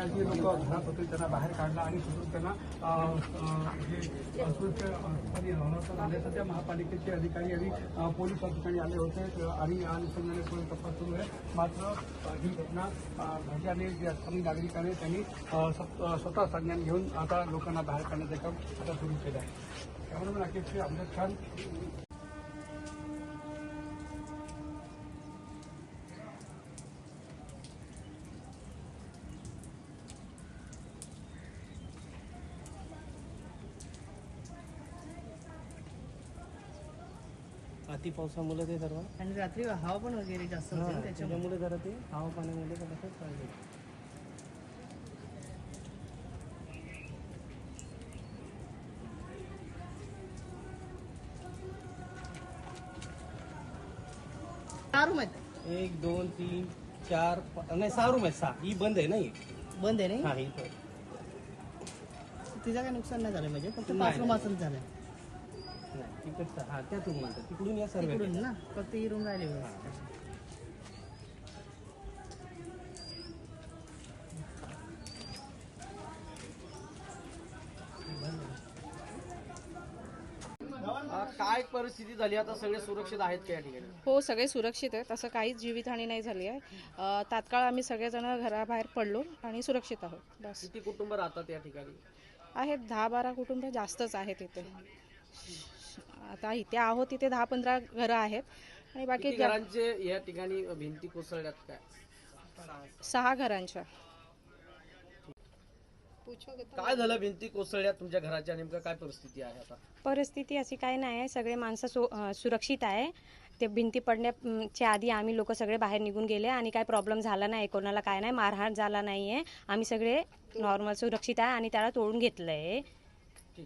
ज्या जी लोक घरात होते त्यांना बाहेर काढला आणि तिथून त्यांना जे सुरक्षा ठिकाणी हलवण्यात आले त्या महापालिकेचे अधिकारी आणि पोलीस अधिकारी आले होते. आणि या अनुषंगाने पुढे तपास सुरू आहे. मात्र ही घटना घडल्याने जे स्थानिक नागरिकांनी त्यांनी स्व- स्वतः संज्ञान घेऊन आता लोकांना बाहेर काढण्याचं काम आता सुरू केलं आहे. त्यामुळे राकेश अमजद खान अति पावसामुळे ते सर्व. आणि रात्री हवा पण वगैरे जास्त होते ना त्याच्यामुळे. त्याच्यामुळे जरा ते हवा पाण्यामुळे त्रास. चार रूम आहेत. एक दोन तीन चार पा- नाही सहा रूम आहे सहा. ही बंद आहे ना ही? बंद आहे नाही हा? ही पण. तिचं काय नुकसान नाही झालं म्हणजे? फक्त नाही, पाच रूम नाही. असंच झालं हा त्याच रूम म्हणतात तिकडून या सर्व तिकडून ना? फक्त ही रूम राहिली. काय परिस्थिती झाली? आता सगळे सुरक्षित आहेत का या ठिकाणी? हो सगळे सुरक्षित आहेत. असं काहीच जीवितहानी नाही झाली आहे. अ, तात्काळ आम्ही सगळेजण घराबाहेर पडलो आणि सुरक्षित आहोत. बस. किती कुटुंब राहतात या ठिकाणी? आहेत दहा बारा कुटुंब जास्तच आहेत इथे. आता इथे आहोत तिथे दहा पंधरा घरं आहेत. आणि बाकी घरांचे या ठिकाणी भिंती कोसळल्यात काय? सहा घरांच्या. काय झालं भिंती कोसळल्यात तुमच्या घराच्या? नेमकं काय परिस्थिती आहे आता? परिस्थिती अशी काही नाही आहे. सगळे माणसं सु अं, सुरक्षित आहे. ते भिंती पडण्याच्या आधी आम्ही लोक सगळे बाहेर निघून गेले आणि काय प्रॉब्लेम झाला नाही कोणाला काय नाही मारहाण झाला नाही आहे आम्ही सगळे नॉर्मल सुरक्षित आहे आणि त्याला तोडून घेतलं आहे